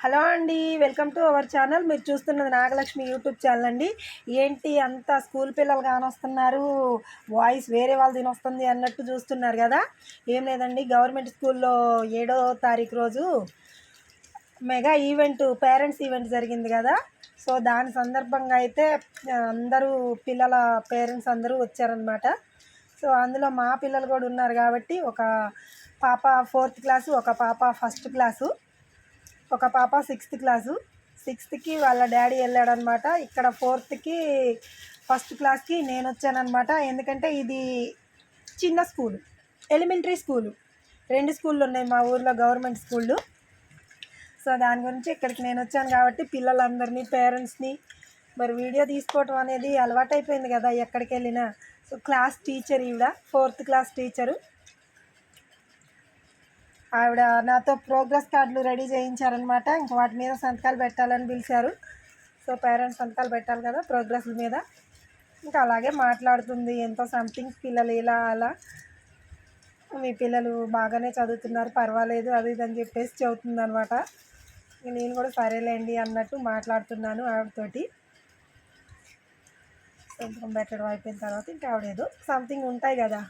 Hello అండి welcome to our channel. మీరు చూస్తున్నది నాగలక్ష్మి యూట్యూబ్ ఛానల్ అండి. ఏంటి అంత స్కూల్ పిల్లలు కానొస్తున్నారు? వాయిస్ వేరే వాళ్ళు తినొస్తుంది అన్నట్టు చూస్తున్నారు కదా. ఏం లేదండి గవర్నమెంట్ స్కూల్లో ఏడో తారీఖు రోజు మెగా ఈవెంట్ పేరెంట్స్ ఈవెంట్ జరిగింది కదా. సో దాని సందర్భంగా అయితే అందరూ పిల్లల పేరెంట్స్ అందరూ వచ్చారనమాట సో అందులో మా పిల్లలు కూడా ఉన్నారు కాబట్టి ఒక పాప ఫోర్త్ క్లాసు ఒక పాప ఫస్ట్ క్లాసు. ఒక పాప సిక్స్త్ క్లాసు. సిక్స్త్కి వాళ్ళ డాడీ వెళ్ళాడనమాట. ఇక్కడ ఫోర్త్కి ఫస్ట్ క్లాస్కి నేను వచ్చానమాట ఎందుకంటే ఇది చిన్న స్కూల్ ఎలిమెంటరీ స్కూలు. రెండు స్కూళ్ళు ఉన్నాయి మా ఊర్లో గవర్నమెంట్ స్కూళ్ళు. సో దాని గురించి ఇక్కడికి నేను వచ్చాను కాబట్టి పిల్లలందరినీ పేరెంట్స్ని మరి వీడియో తీసుకోవటం అనేది అలవాటైపోయింది కదా ఎక్కడికి వెళ్ళినా సో క్లాస్ టీచర్ ఈవిడ ఫోర్త్ క్లాస్ టీచరు. ఆవిడ నాతో ప్రోగ్రెస్ కార్డులు రెడీ చేయించారనమాట ఇంకా వాటి మీద సంతకాలు పెట్టాలని పిలిచారు. సో పేరెంట్స్ సంతకాలు పెట్టాలి కదా ప్రోగ్రెస్ల మీద. ఇంకా అలాగే మాట్లాడుతుంది. ఎంతో సంథింగ్ పిల్లలు ఇలా అలా. మీ పిల్లలు బాగానే చదువుతున్నారు పర్వాలేదు అది ఇది అని చెప్పేసి చెబుతుంది అనమాట నేను కూడా సరేలేండి అన్నట్టు మాట్లాడుతున్నాను ఆవిడతోటి. సంతకం పెట్టడం అయిపోయిన తర్వాత ఇంకా ఆవిడ ఏదో సంథింగ్ ఉంటాయి కదా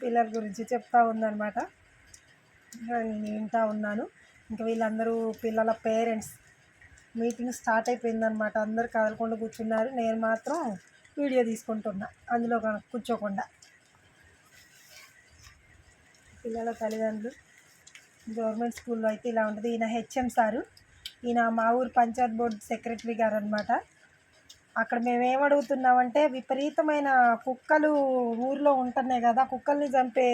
పిల్లల గురించి చెప్తా ఉందన్నమాట. నేను వింటా ఉన్నాను. ఇంకా వీళ్ళందరూ పిల్లల పేరెంట్స్ మీటింగ్ స్టార్ట్ అయిపోయిందనమాట అందరు కదలకుండా కూర్చున్నారు. నేను మాత్రం వీడియో తీసుకుంటున్నా. అందులో కూర్చోకుండా. పిల్లల తల్లిదండ్రులు. గవర్నమెంట్ స్కూల్లో అయితే ఇలా ఉంటుంది. ఈయన హెచ్ఎం సారు. ఈయన మా ఊరు పంచాయత్ బోర్డు సెక్రటరీ గారు అనమాట అక్కడ మేము ఏమడుగుతున్నామంటే అడుగుతున్నామంటే విపరీతమైన కుక్కలు ఊర్లో ఉంటున్నాయి కదా. కుక్కల్ని చంపే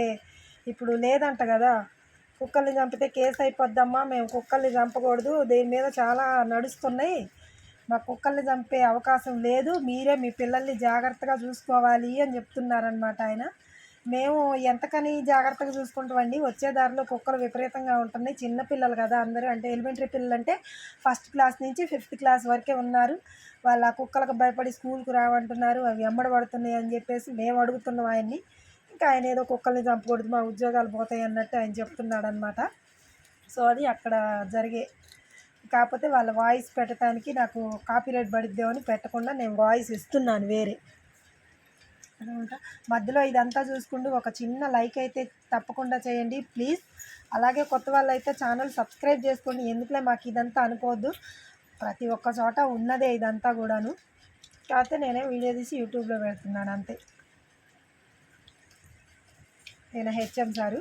ఇప్పుడు లేదంట కదా. కుక్కల్ని చంపితే కేసు అయిపోద్దమ్మా మేము కుక్కల్ని చంపకూడదు. దీని మీద చాలా నడుస్తున్నాయి. మా కుక్కల్ని చంపే అవకాశం లేదు. మీరే మీ పిల్లల్ని జాగ్రత్తగా చూసుకోవాలి అని చెప్తున్నారనమాట ఆయన. మేము ఎంతకని జాగ్రత్తగా చూసుకుంటామండి? వచ్చే దారిలో కుక్కలు విపరీతంగా ఉంటున్నాయి. చిన్న పిల్లలు కదా అందరూ. అంటే ఎలిమెంటరీ పిల్లలు అంటే ఫస్ట్ క్లాస్ నుంచి ఫిఫ్త్ క్లాస్ వరకే ఉన్నారు. వాళ్ళ ఆ కుక్కలకు భయపడి స్కూల్కి రావంటున్నారు. అవి ఎమ్మడబడుతున్నాయి అని చెప్పేసి మేము అడుగుతున్నాం ఆయన్ని. ఇంకా ఆయన ఏదో కుక్కల్ని చంపకూడదు మా ఉద్యోగాలు పోతాయి అన్నట్టు ఆయన చెప్తున్నాడు అనమాట సో అది అక్కడ జరిగే కాకపోతే వాళ్ళ వాయిస్ పెట్టడానికి నాకు కాపీరైట్ పడిద్దామని పెట్టకుండా నేను వాయిస్ ఇస్తున్నాను వేరే. అనమాట మధ్యలో ఇదంతా చూసుకుంటూ ఒక చిన్న లైక్ అయితే తప్పకుండా చేయండి ప్లీజ్. అలాగే కొత్త వాళ్ళు అయితే ఛానల్ సబ్స్క్రైబ్ చేసుకోండి. ఎందుకులే మాకు ఇదంతా అనుకోవద్దు. ప్రతి ఒక్క చోట ఉన్నదే ఇదంతా కూడాను. కాకపోతే నేనే వీడియో తీసి యూట్యూబ్లో పెడుతున్నాను అంతే. ఈయన హెచ్ఎం సారు.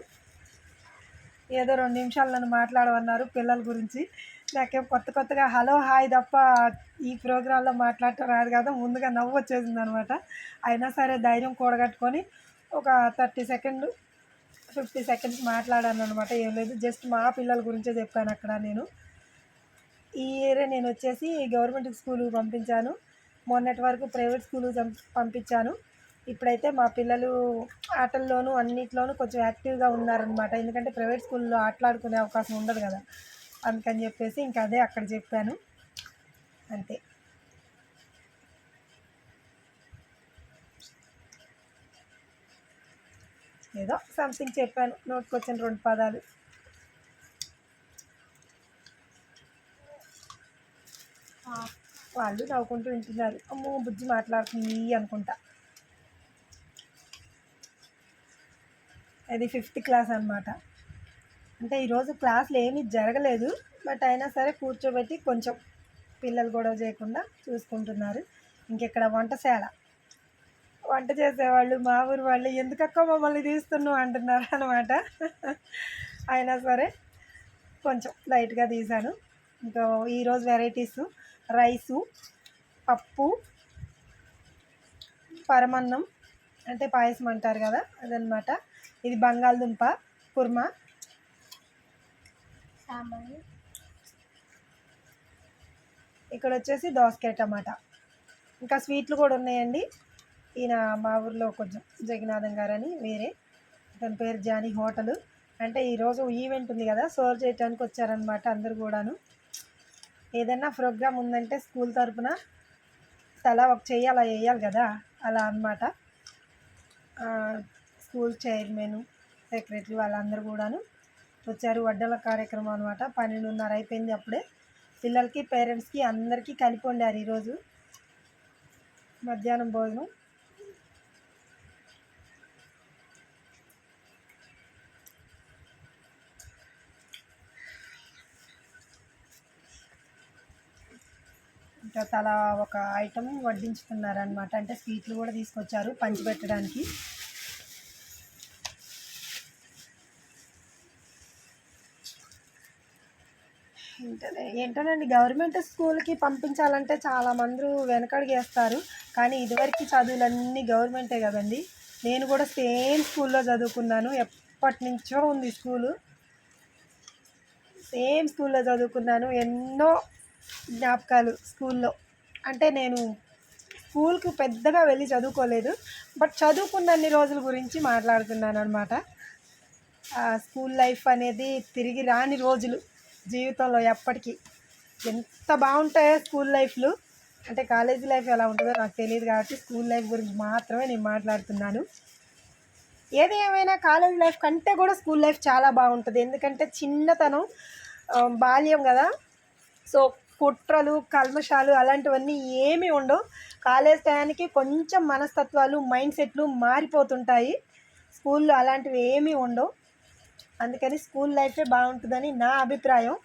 ఏదో రెండు నిమిషాలు నన్ను మాట్లాడమన్నారు పిల్లల గురించి. నాకేం కొత్త కొత్తగా హలో హాయ్ తప్ప ఈ ప్రోగ్రాంలో మాట్లాడటం రాదు కదా ముందుగా నవ్వు వచ్చేసింది అనమాట అయినా సరే ధైర్యం కూడగట్టుకొని ఒక థర్టీ సెకండ్ ఫిఫ్టీ సెకండ్స్ మాట్లాడాను అనమాట ఏం లేదు జస్ట్ మా పిల్లల గురించే చెప్పాను అక్కడ నేను. ఈ ఇయరే నేను వచ్చేసి గవర్నమెంట్ స్కూల్ పంపించాను. మొన్నటి వరకు ప్రైవేట్ స్కూల్ పంపించాను. ఇప్పుడైతే మా పిల్లలు ఆటల్లోనూ అన్నిట్లోనూ కొంచెం యాక్టివ్గా ఉన్నారనమాట ఎందుకంటే ప్రైవేట్ స్కూల్లో ఆటలాడుకునే అవకాశం ఉండదు కదా. అందుకని చెప్పేసి ఇంకా అదే అక్కడ చెప్పాను. అంతే. ఏదో సంథింగ్ చెప్పాను. నోట్కి వచ్చిన రెండు పదాలు. వాళ్ళు నవ్వుకుంటూ వింటున్నారు. అమ్మో బుజ్జి మాట్లాడుతుంది అనుకుంటా. అది ఫిఫ్త్ క్లాస్ అనమాట అంటే ఈరోజు క్లాసులు ఏమీ జరగలేదు. బట్ అయినా సరే కూర్చోబెట్టి కొంచెం పిల్లలు గొడవ చేయకుండా చూసుకుంటున్నారు. ఇంకెక్కడ వంటశాల వంట చేసేవాళ్ళు మా ఊరు వాళ్ళు ఎందుకక్క మమ్మల్ని తీస్తున్నావు అంటున్నారు అనమాట అయినా సరే కొంచెం లైట్గా తీశాను. ఇంకా ఈరోజు వెరైటీస్ రైసు పప్పు పరమన్నం అంటే పాయసం అంటారు కదా అదనమాట ఇది బంగాళదుంప కుర్మా. ఇక్కడ వచ్చేసి దోసకాయ టమాటా. ఇంకా స్వీట్లు కూడా ఉన్నాయండి. ఈయన మా ఊర్లో కొంచెం జగన్నాథం గారు అని వేరే. తన పేరు జానీ హోటల్. అంటే ఈరోజు ఈవెంట్ ఉంది కదా సర్వ్ చేయడానికి వచ్చారనమాట అందరు కూడాను. ఏదైనా ప్రోగ్రామ్ ఉందంటే స్కూల్ తరపున తలా ఒక చెయ్యి అలా వేయాలి కదా అలా అనమాట స్కూల్ చైర్మన్ సెక్రటరీ వాళ్ళందరూ కూడాను వచ్చారు. వడ్డల కార్యక్రమం అనమాట పన్నెండున్నర అయిపోయింది అప్పుడే. పిల్లలకి పేరెంట్స్కి అందరికీ కలిపి వండారు ఈరోజు మధ్యాహ్నం భోజనం. ఇంకా తలా ఒక ఐటమ్ వడ్డించుతున్నారనమాట అంటే స్వీట్లు కూడా తీసుకొచ్చారు పంచిపెట్టడానికి ఏంటోనండి గవర్నమెంట్ స్కూల్కి పంపించాలంటే చాలా మంది వెనకడిగేస్తారు. కానీ ఇదివరకు చదువులన్నీ గవర్నమెంటే కదండి. నేను కూడా సేమ్ స్కూల్లో చదువుకున్నాను. ఎప్పటి నుంచో ఉంది స్కూలు. సేమ్ స్కూల్లో చదువుకున్నాను. ఎన్నో జ్ఞాపకాలు స్కూల్లో. అంటే నేను స్కూల్కి పెద్దగా వెళ్ళి చదువుకోలేదు. బట్ చదువుకున్నన్ని రోజుల గురించి మాట్లాడుతున్నాను అనమాట స్కూల్ లైఫ్ అనేది తిరిగి రాని రోజులు. జీవితంలో ఎప్పటికీ ఎంత బాగుంటాయో స్కూల్ లైఫ్లు. అంటే కాలేజీ లైఫ్ ఎలా ఉంటుందో నాకు తెలియదు కాబట్టి స్కూల్ లైఫ్ గురించి మాత్రమే నేను మాట్లాడుతున్నాను. ఏది ఏమైనా కాలేజ్ లైఫ్ కంటే కూడా స్కూల్ లైఫ్ చాలా బాగుంటుంది. ఎందుకంటే చిన్నతనం బాల్యం కదా. సో కుట్రలు కల్మషాలు అలాంటివన్నీ ఏమీ ఉండవు. కాలేజ్ టయానికి కొంచెం మనస్తత్వాలు మైండ్ సెట్లు మారిపోతుంటాయి. స్కూల్లో అలాంటివి ఏమీ ఉండవు. అందుకని స్కూల్ లైఫే బాగుంటుందని నా అభిప్రాయం.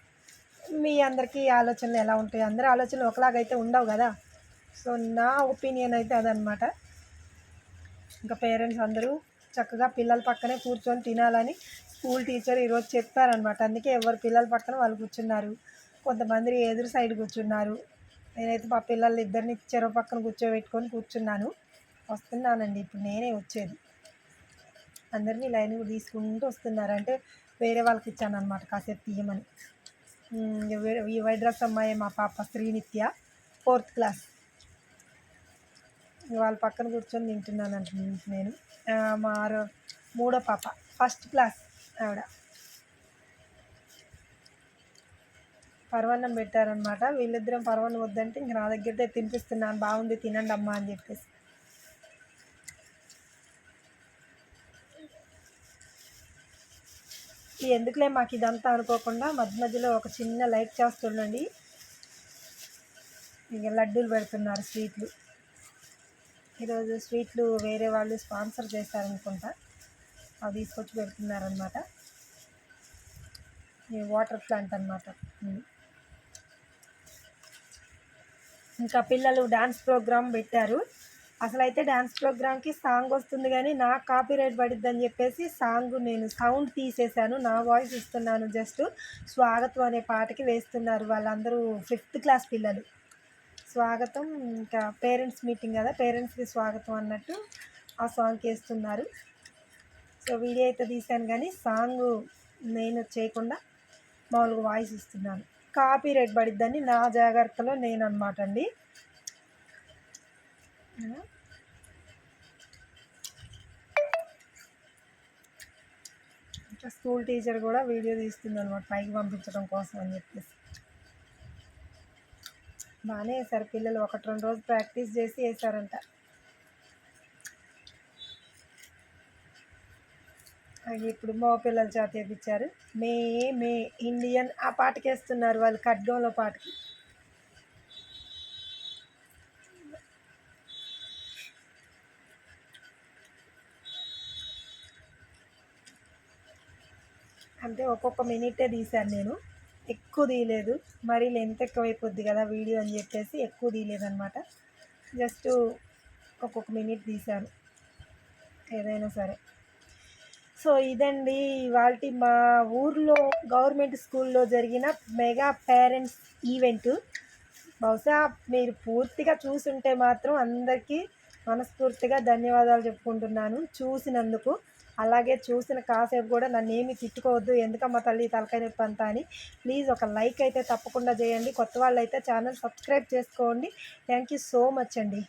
మీ అందరికీ ఆలోచనలు ఎలా ఉంటాయి అందరి ఆలోచనలు ఒకలాగైతే ఉండవు కదా. సో నా ఒపీనియన్ అయితే అదనమాట ఇంకా పేరెంట్స్ అందరూ చక్కగా పిల్లల పక్కనే కూర్చొని తినాలని స్కూల్ టీచర్ ఈరోజు చెప్పారనమాట అందుకే ఎవరు పిల్లల పక్కన వాళ్ళు కూర్చున్నారు. కొంతమంది ఎదురు సైడ్ కూర్చున్నారు. నేనైతే మా పిల్లలు ఇద్దరిని చెరవ పక్కన కూర్చోబెట్టుకొని కూర్చున్నాను. వస్తున్నానండి. ఇప్పుడు నేనే వచ్చేది. అందరినీ లైన్ తీసుకుంటూ వస్తున్నారు. అంటే వేరే వాళ్ళకి ఇచ్చాను అనమాట కాసేపు తీయమని. ఈ వైట్ డ్రెస్ అమ్మాయి మా పాప శ్రీనిత్య ఫోర్త్ క్లాస్. వాళ్ళ పక్కన కూర్చొని తింటున్నాను అంట నేను మా ఆరో మూడో పాప ఫస్ట్ క్లాస్ ఆవిడ. పరవన్నం పెట్టారనమాట వీళ్ళిద్దరం పర్వన్నం వద్దంటే ఇంక నా దగ్గర తినిపిస్తున్నాను. బాగుంది తినండి అమ్మా అని చెప్పేసి. ఈ ఎందుకులే మాకు ఇదంతా అనుకోకుండా మధ్య మధ్యలో ఒక చిన్న లైక్ చేస్తుండండి. ఇక లడ్డూలు పెడుతున్నారు స్వీట్లు. ఈరోజు స్వీట్లు వేరే వాళ్ళు స్పాన్సర్ చేశారనుకుంటా అవి తీసుకొచ్చి పెడుతున్నారనమాట ఈ వాటర్ ప్లాంట్ అనమాట ఇంకా పిల్లలు డ్యాన్స్ ప్రోగ్రామ్ పెట్టారు. అసలు అయితే డ్యాన్స్ ప్రోగ్రామ్కి సాంగ్ వస్తుంది కానీ నా కాపీ రైట్ పడిద్దని చెప్పేసి సాంగ్ నేను సౌండ్ తీసేశాను నా వాయిస్ ఇస్తున్నాను జస్ట్ స్వాగతం అనే పాటకి వేస్తున్నారు వాళ్ళందరూ ఫిఫ్త్ క్లాస్ పిల్లలు. స్వాగతం ఇంకా పేరెంట్స్ మీటింగ్ కదా పేరెంట్స్కి స్వాగతం అన్నట్టు ఆ సాంగ్కి వేస్తున్నారు. సో వీడియో అయితే తీశాను కానీ సాంగ్ నేను చేయకుండా మామూలుగా వాయిస్ ఇస్తున్నాను. కాపీ రైట్ పడిద్దని నా జాగ్రత్తలో నేను అనమాట అండి. ఇంకా స్కూల్ టీచర్ కూడా వీడియో తీస్తుంది అనమాట పైకి పంపించడం కోసం అని చెప్పేసి. బాగానే వేసారు పిల్లలు ఒకటి రెండు రోజులు ప్రాక్టీస్ చేసి వేశారంట. అది ఇప్పుడు మా పిల్లల చేత వేపించారు. మే మే ఇండియన్. ఆ పాటకి వేస్తున్నారు వాళ్ళు ఖడ్గంలో పాటకి. అంటే ఒక్కొక్క మినిటే తీశాను నేను. ఎక్కువ తీయలేదు. మరీ లెంత్ ఎక్కువైపోద్ది కదా వీడియో అని చెప్పేసి ఎక్కువ తీయలేదన్నమాట. జస్ట్ ఒక్కొక్క మినిట్ తీశాను. ఏదైనా సరే. సో ఇదండి ఇవాళ మా ఊర్లో గవర్నమెంట్ స్కూల్లో జరిగిన మెగా పేరెంట్స్ ఈవెంట్. బహుశా మీరు పూర్తిగా చూసుంటే మాత్రం అందరికీ మనస్ఫూర్తిగా ధన్యవాదాలు చెప్పుకుంటున్నాను. చూసినందుకు అలాగే చూసిన కాసేపు కూడా నన్ను ఏమి తిట్టుకోవద్దు ఎందుకమ్మా తల్లి తలకాయ నొప్పి అంతా అని. ప్లీజ్ ఒక లైక్ అయితే తప్పకుండా చేయండి. కొత్త వాళ్ళు అయితే ఛానల్ సబ్స్క్రైబ్ చేసుకోండి. థ్యాంక్ యూ సో మచ్ అండి.